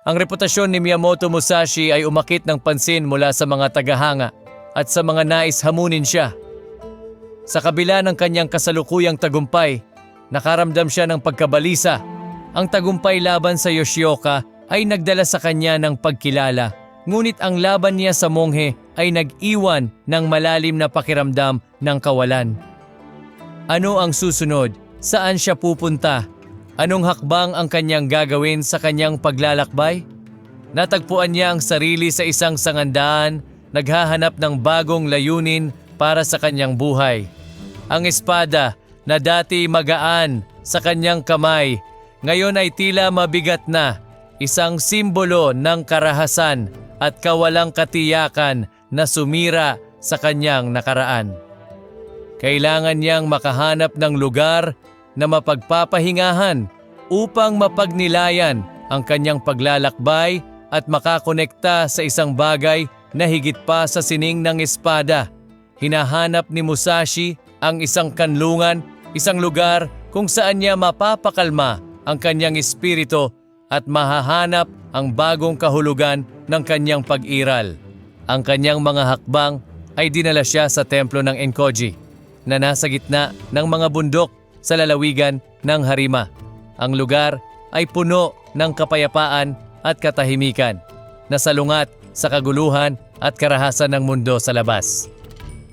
Ang reputasyon ni Miyamoto Musashi ay umakit ng pansin mula sa mga tagahanga at sa mga nais hamunin siya. Sa kabila ng kanyang kasalukuyang tagumpay, nakaramdam siya ng pagkabalisa. Ang tagumpay laban sa Yoshioka ay nagdala sa kanya ng pagkilala. Ngunit ang laban niya sa monghe ay nag-iwan ng malalim na pakiramdam ng kawalan. Ano ang susunod? Saan siya pupunta? Anong hakbang ang kanyang gagawin sa kanyang paglalakbay? Natagpuan niya ang sarili sa isang sangandaan, naghahanap ng bagong layunin para sa kanyang buhay. Ang espada na dati magaan sa kanyang kamay, ngayon ay tila mabigat na, isang simbolo ng karahasan at kawalang katiyakan na sumira sa kanyang nakaraan. Kailangan niyang makahanap ng lugar na mapagpapahingahan upang mapagnilayan ang kanyang paglalakbay at makakonekta sa isang bagay na higit pa sa sining ng espada. Hinahanap ni Musashi ang isang kanlungan, isang lugar kung saan niya mapapakalma ang kanyang espiritu at mahahanap ang bagong kahulugan ng kanyang pag-iral. Ang kanyang mga hakbang ay dinala siya sa templo ng Enkoji na nasa gitna ng mga bundok sa lalawigan ng Harima. Ang lugar ay puno ng kapayapaan at katahimikan na salungat sa kaguluhan at karahasan ng mundo sa labas.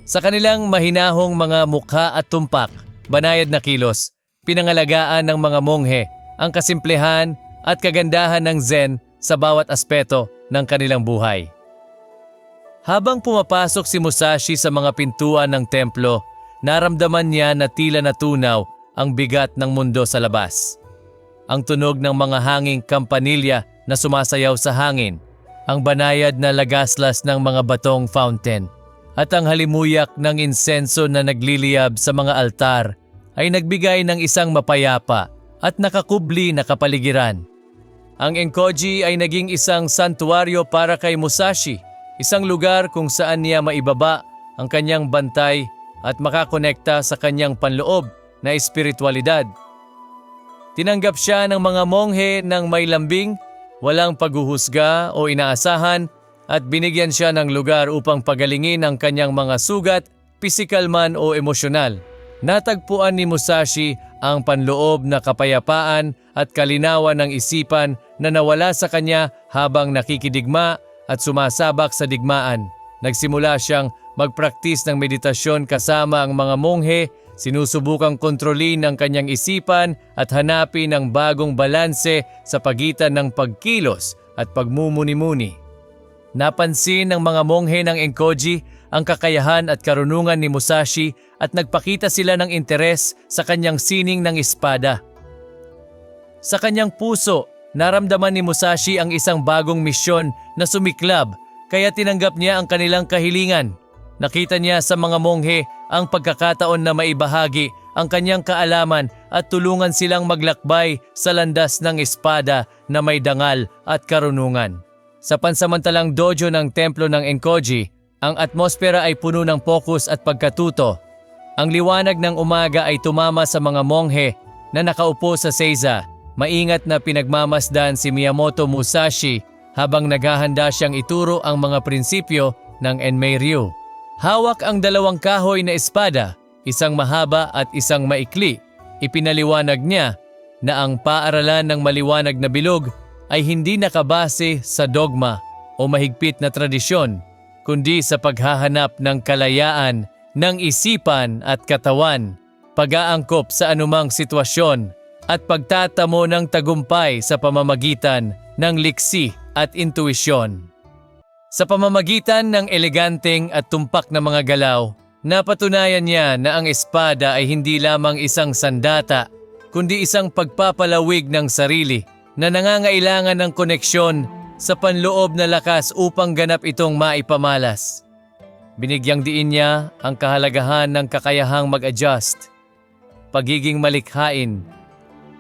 Sa kanilang mahinahong mga mukha at tumpak, banayad na kilos, pinangalagaan ng mga monghe ang kasimplehan at kagandahan ng Zen sa bawat aspeto ng kanilang buhay. Habang pumapasok si Musashi sa mga pintuan ng templo, naramdaman niya na tila natunaw ang bigat ng mundo sa labas. Ang tunog ng mga hanging kampanilya na sumasayaw sa hangin, ang banayad na lagaslas ng mga batong fountain, at ang halimuyak ng insenso na nagliliyab sa mga altar ay nagbigay ng isang mapayapa at nakakubli na kapaligiran. Ang Enkoji ay naging isang santuaryo para kay Musashi, isang lugar kung saan niya maibaba ang kanyang bantay at makakonekta sa kanyang panloob na espiritualidad. Tinanggap siya ng mga monghe ng may lambing, walang paghuhusga o inaasahan at binigyan siya ng lugar upang pagalingin ang kanyang mga sugat, pisikal man o emosyonal. Natagpuan ni Musashi ang panloob na kapayapaan at kalinawan ng isipan na nawala sa kanya habang nakikidigma at sumasabak sa digmaan. Nagsimula siyang magpraktis ng meditasyon kasama ang mga monghe, sinusubukang kontrolin ang kanyang isipan at hanapin ang bagong balanse sa pagitan ng pagkilos at pagmumuni-muni. Napansin ng mga monghe ng Enkoji ang kakayahan at karunungan ni Musashi at nagpakita sila ng interes sa kanyang sining ng espada. Sa kanyang puso, naramdaman ni Musashi ang isang bagong misyon na sumiklab kaya tinanggap niya ang kanilang kahilingan. Nakita niya sa mga monghe ang pagkakataon na maibahagi ang kanyang kaalaman at tulungan silang maglakbay sa landas ng espada na may dangal at karunungan. Sa pansamantalang dojo ng templo ng Enkoji, ang atmosfera ay puno ng pokus at pagkatuto. Ang liwanag ng umaga ay tumama sa mga monghe na nakaupo sa seiza. Maingat na pinagmamasdan si Miyamoto Musashi habang naghahanda siyang ituro ang mga prinsipyo ng Enmei Ryu. Hawak ang dalawang kahoy na espada, isang mahaba at isang maikli. Ipinaliwanag niya na ang paaralan ng maliwanag na bilog ay hindi nakabase sa dogma o mahigpit na tradisyon, kundi sa paghahanap ng kalayaan ng isipan at katawan, pag-aangkop sa anumang sitwasyon at pagtatamo ng tagumpay sa pamamagitan ng liksi at intuisyon. Sa pamamagitan ng eleganteng at tumpak na mga galaw, napatunayan niya na ang espada ay hindi lamang isang sandata, kundi isang pagpapalawig ng sarili na nangangailangan ng koneksyon sa panloob na lakas upang ganap itong maipamalas. Binigyang diin niya ang kahalagahan ng kakayahang mag-adjust, pagiging malikhain,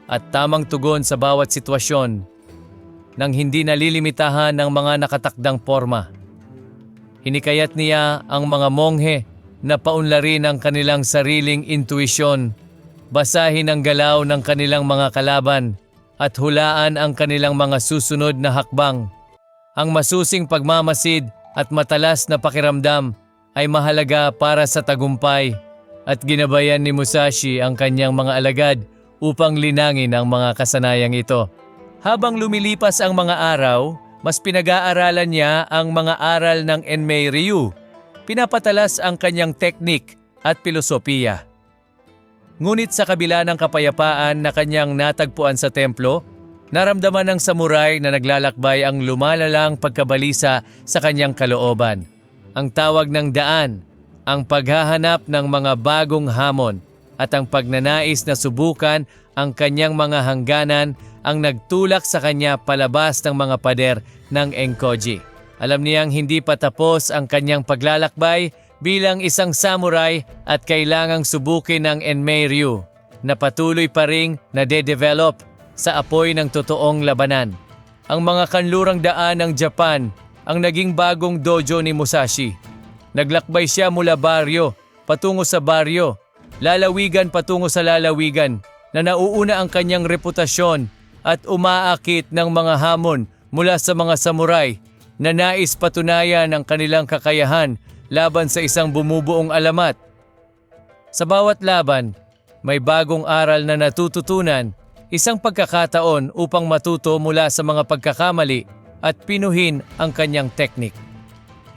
at tamang tugon sa bawat sitwasyon nang hindi nalilimitahan ng mga nakatakdang forma. Hinikayat niya ang mga monghe na paunlarin ang kanilang sariling intuisyon, basahin ang galaw ng kanilang mga kalaban at hulaan ang kanilang mga susunod na hakbang. Ang masusing pagmamasid at matalas na pakiramdam ay mahalaga para sa tagumpay at ginabayan ni Musashi ang kanyang mga alagad upang linangin ang mga kasanayang ito. Habang lumilipas ang mga araw, mas pinag-aaralan niya ang mga aral ng Enmei Ryu. Pinapatalas ang kanyang teknik at filosofiya. Ngunit sa kabila ng kapayapaan na kanyang natagpuan sa templo, naramdaman ng samurai na naglalakbay ang lumalalang pagkabalisa sa kanyang kalooban. Ang tawag ng daan, ang paghahanap ng mga bagong hamon at ang pagnanais na subukan ang kanyang mga hangganan ang nagtulak sa kanya palabas ng mga pader ng Enkoji. Alam niyang hindi pa tapos ang kanyang paglalakbay bilang isang samurai at kailangang subukin ng Enmei Ryu na patuloy pa ring nade-develop sa apoy ng totoong labanan. Ang mga kanlurang daan ng Japan ang naging bagong dojo ni Musashi. Naglakbay siya mula baryo patungo sa baryo, lalawigan patungo sa lalawigan na nauuna ang kanyang reputasyon at umaakit ng mga hamon mula sa mga samurai na nais patunayan ang kanilang kakayahan laban sa isang bumubuong alamat. Sa bawat laban, may bagong aral na natututunan, isang pagkakataon upang matuto mula sa mga pagkakamali at pinuhin ang kanyang teknik.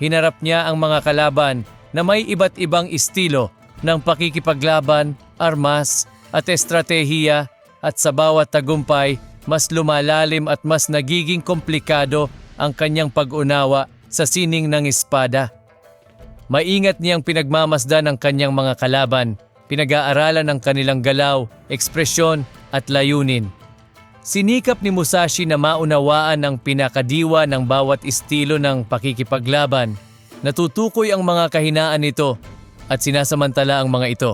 Hinarap niya ang mga kalaban na may iba't ibang estilo ng pakikipaglaban, armas at estratehiya at sa bawat tagumpay mas lumalalim at mas nagiging komplikado ang kanyang pag-unawa sa sining ng espada. Maingat niyang pinagmamasdan ang kanyang mga kalaban, pinag-aaralan ang kanilang galaw, ekspresyon at layunin. Sinikap ni Musashi na maunawaan ang pinakadiwa ng bawat estilo ng pakikipaglaban. Natutukoy ang mga kahinaan nito at sinasamantala ang mga ito.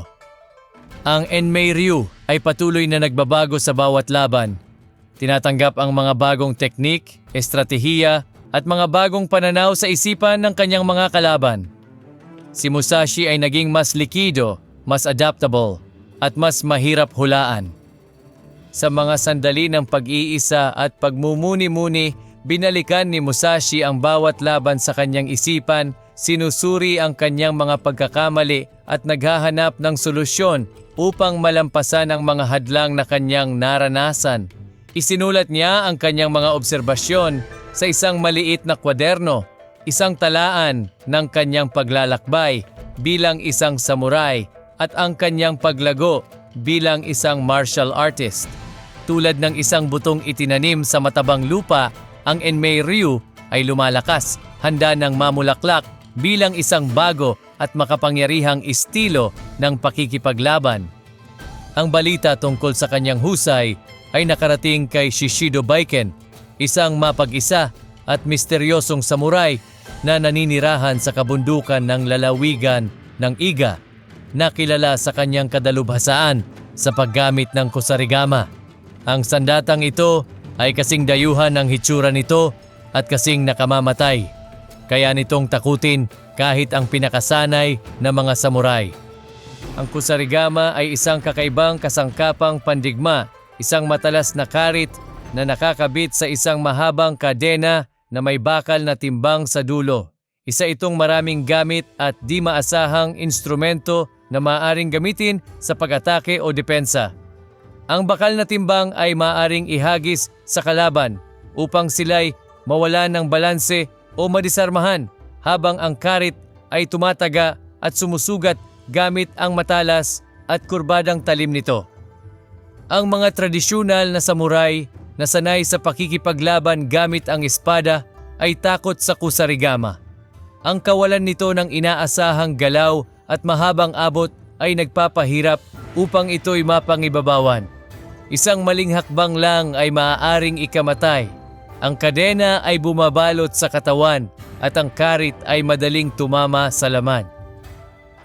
Ang Enmei Ryu ay patuloy na nagbabago sa bawat laban. Tinatanggap ang mga bagong teknik, estratehiya at mga bagong pananaw sa isipan ng kanyang mga kalaban. Si Musashi ay naging mas likido, mas adaptable at mas mahirap hulaan. Sa mga sandali ng pag-iisa at pagmumuni-muni, binalikan ni Musashi ang bawat laban sa kanyang isipan, sinusuri ang kanyang mga pagkakamali at naghahanap ng solusyon upang malampasan ang mga hadlang na kanyang naranasan. Isinulat niya ang kanyang mga obserbasyon sa isang maliit na kwaderno, isang talaan ng kanyang paglalakbay bilang isang samurai at ang kanyang paglago bilang isang martial artist. Tulad ng isang butong itinanim sa matabang lupa, ang Enmei Ryu ay lumalakas, handa ng mamulaklak bilang isang bago at makapangyarihang estilo ng pakikipaglaban. Ang balita tungkol sa kanyang husay ay nakarating kay Shishido Baiken, isang mapag-isa at misteryosong samurai na naninirahan sa kabundukan ng lalawigan ng Iga na kilala sa kanyang kadalubhasaan sa paggamit ng kusarigama. Ang sandatang ito ay kasing dayuhan ng hitsura nito at kasing nakamamatay. Kaya nitong takutin kahit ang pinakasanay na mga samurai. Ang kusarigama ay isang kakaibang kasangkapang pandigma, isang matalas na karit na nakakabit sa isang mahabang kadena na may bakal na timbang sa dulo. Isa itong maraming gamit at di maasahang instrumento na maaaring gamitin sa pag-atake o depensa. Ang bakal na timbang ay maaaring ihagis sa kalaban upang sila'y mawala ng balanse o madisarmahan habang ang karit ay tumataga at sumusugat gamit ang matalas at kurbadang talim nito. Ang mga tradisyonal na samurai na sanay sa pakikipaglaban gamit ang espada ay takot sa kusarigama. Ang kawalan nito ng inaasahang galaw at mahabang abot ay nagpapahirap upang ito'y mapangibabawan. Isang maling hakbang lang ay maaaring ikamatay. Ang kadena ay bumabalot sa katawan at ang karit ay madaling tumama sa laman.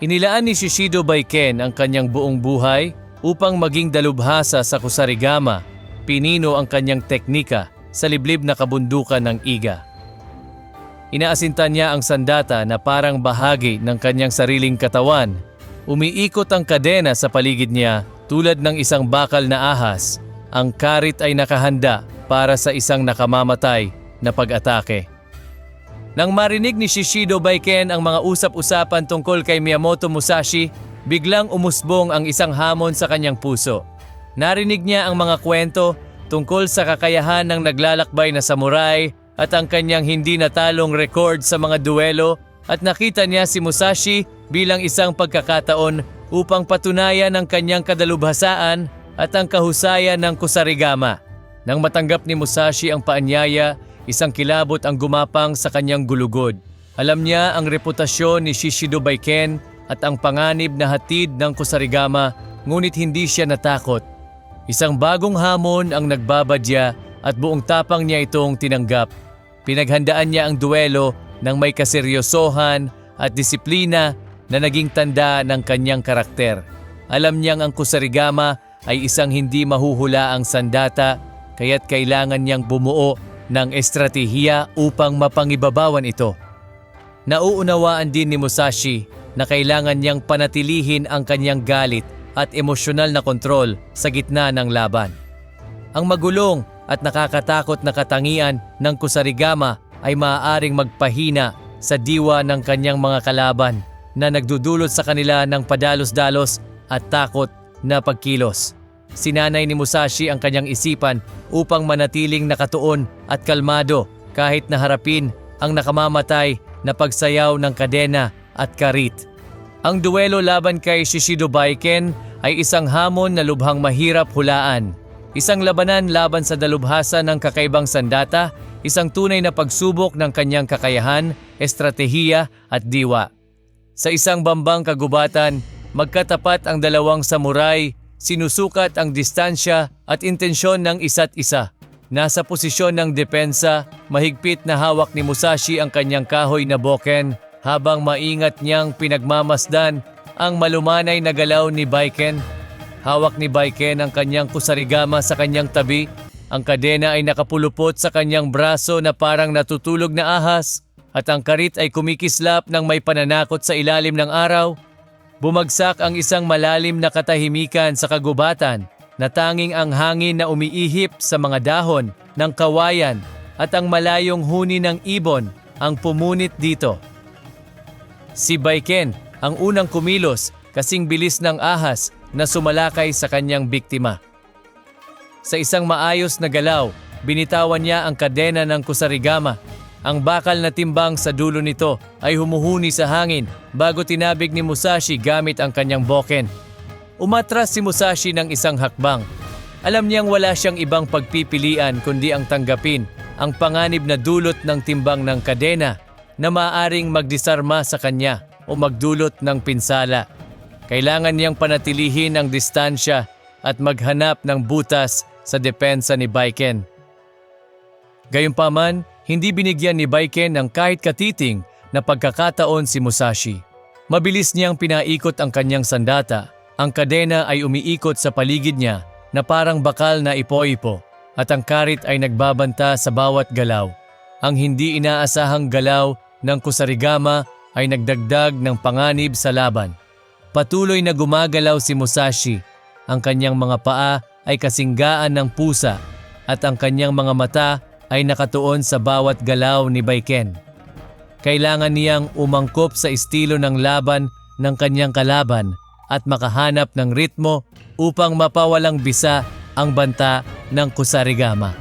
Inilaan ni Shishido Baiken ang kanyang buong buhay upang maging dalubhasa sa kusarigama. Pinino ang kanyang teknika sa liblib na kabundukan ng Iga. Inaasinta niya ang sandata na parang bahagi ng kanyang sariling katawan. Umiikot ang kadena sa paligid niya tulad ng isang bakal na ahas ang karit ay nakahanda para sa isang nakamamatay na pag-atake. Nang marinig ni Shishido Baiken ang mga usap-usapan tungkol kay Miyamoto Musashi, biglang umusbong ang isang hamon sa kanyang puso. Narinig niya ang mga kwento tungkol sa kakayahan ng naglalakbay na samurai at ang kanyang hindi natalong record sa mga duelo at nakita niya si Musashi bilang isang pagkakataon upang patunayan ang kanyang kadalubhasaan at ang kahusayan ng Kusarigama. Nang matanggap ni Musashi ang paanyaya, isang kilabot ang gumapang sa kanyang gulugod. Alam niya ang reputasyon ni Shishido Baiken at ang panganib na hatid ng Kusarigama ngunit hindi siya natakot. Isang bagong hamon ang nagbabadya at buong tapang niya itong tinanggap. Pinaghandaan niya ang duelo ng may kaseryosohan at disiplina na naging tanda ng kanyang karakter. Alam niyang ang Kusarigama ay isang hindi mahuhula ang sandata kaya't kailangan niyang bumuo ng estratehiya upang mapangibabawan ito. Nauunawaan din ni Musashi na kailangan niyang panatilihin ang kanyang galit at emosyonal na kontrol sa gitna ng laban. Ang magulong at nakakatakot na katangian ng Kusarigama ay maaaring magpahina sa diwa ng kanyang mga kalaban na nagdudulot sa kanila ng padalos-dalos at takot na pagkilos. Sinanay ni Musashi ang kanyang isipan upang manatiling nakatuon at kalmado kahit naharapin ang nakamamatay na pagsayaw ng kadena at karit. Ang duelo laban kay Shishido Baiken ay isang hamon na lubhang mahirap hulaan. Isang labanan laban sa dalubhasa ng kakaibang sandata, isang tunay na pagsubok ng kanyang kakayahan, estratehiya at diwa. Sa isang bambang kagubatan, magkatapat ang dalawang samurai, sinusukat ang distansya at intensyon ng isa't isa. Nasa posisyon ng depensa, mahigpit na hawak ni Musashi ang kanyang kahoy na boken habang maingat niyang pinagmamasdan ang malumanay na galaw ni Baiken. Hawak ni Baiken ang kanyang kusarigama sa kanyang tabi. Ang kadena ay nakapulupot sa kanyang braso na parang natutulog na ahas at ang karit ay kumikislap ng may pananakot sa ilalim ng araw. Bumagsak ang isang malalim na katahimikan sa kagubatan na tanging ang hangin na umiihip sa mga dahon ng kawayan at ang malayong huni ng ibon ang pumunit dito. Si Baiken ang unang kumilos kasing bilis ng ahas na sumalakay sa kanyang biktima. Sa isang maayos na galaw, binitawan niya ang kadena ng kusarigama. Ang bakal na timbang sa dulo nito ay humuhuni sa hangin bago tinabig ni Musashi gamit ang kanyang boken. Umatras si Musashi ng isang hakbang. Alam niyang wala siyang ibang pagpipilian kundi ang tanggapin ang panganib na dulot ng timbang ng kadena na maaring magdisarma sa kanya o magdulot ng pinsala. Kailangan niyang panatilihin ang distansya at maghanap ng butas sa depensa ni Baiken. Gayunpaman, hindi binigyan ni Baiken ng kahit katiting na pagkakataon si Musashi. Mabilis niyang pinaikot ang kanyang sandata. Ang kadena ay umiikot sa paligid niya na parang bakal na ipo-ipo at ang karit ay nagbabanta sa bawat galaw. Ang hindi inaasahang galaw ng kusarigama ay nagdagdag ng panganib sa laban. Patuloy na gumagalaw si Musashi. Ang kanyang mga paa ay kasinggaan ng pusa at ang kanyang mga mata ay nakatuon sa bawat galaw ni Baiken. Kailangan niyang umangkop sa estilo ng laban ng kanyang kalaban at makahanap ng ritmo upang mapawalang bisa ang banta ng Kusarigama.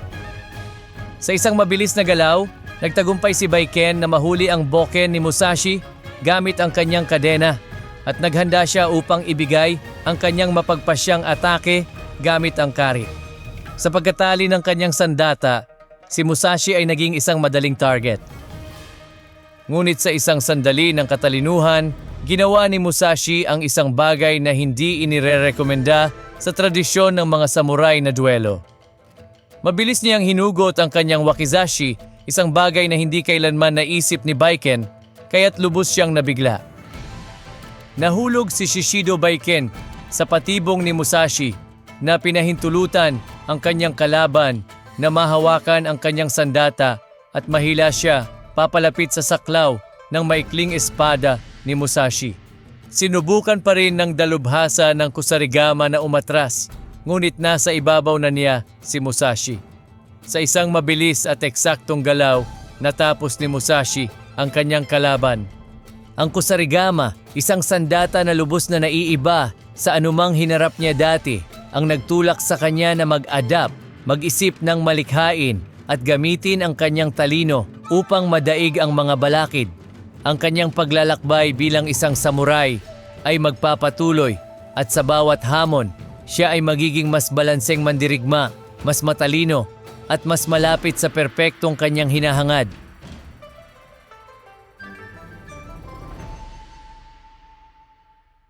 Sa isang mabilis na galaw, nagtagumpay si Baiken na mahuli ang boken ni Musashi gamit ang kanyang kadena at naghanda siya upang ibigay ang kanyang mapagpasyang atake gamit ang karit. Sa pagkatali ng kanyang sandata, si Musashi ay naging isang madaling target. Ngunit sa isang sandali ng katalinuhan, ginawa ni Musashi ang isang bagay na hindi inirerekomenda sa tradisyon ng mga samurai na duelo. Mabilis niyang hinugot ang kanyang wakizashi, isang bagay na hindi kailanman naisip ni Baiken, kaya't lubos siyang nabigla. Nahulog si Shishido Baiken sa patibong ni Musashi na pinahintulutan ang kanyang kalaban na mahawakan ang kanyang sandata at mahila siya papalapit sa saklaw ng maikling espada ni Musashi. Sinubukan pa rin ng dalubhasa ng Kusarigama na umatras, ngunit nasa ibabaw na niya si Musashi. Sa isang mabilis at eksaktong galaw, natapos ni Musashi ang kanyang kalaban. Ang Kusarigama, isang sandata na lubos na naiiba sa anumang hinarap niya dati, ang nagtulak sa kanya na mag-adapt, mag-isip ng malikhain at gamitin ang kanyang talino upang madaig ang mga balakid. Ang kanyang paglalakbay bilang isang samurai ay magpapatuloy at sa bawat hamon, siya ay magiging mas balanseng mandirigma, mas matalino at mas malapit sa perpektong kanyang hinahangad.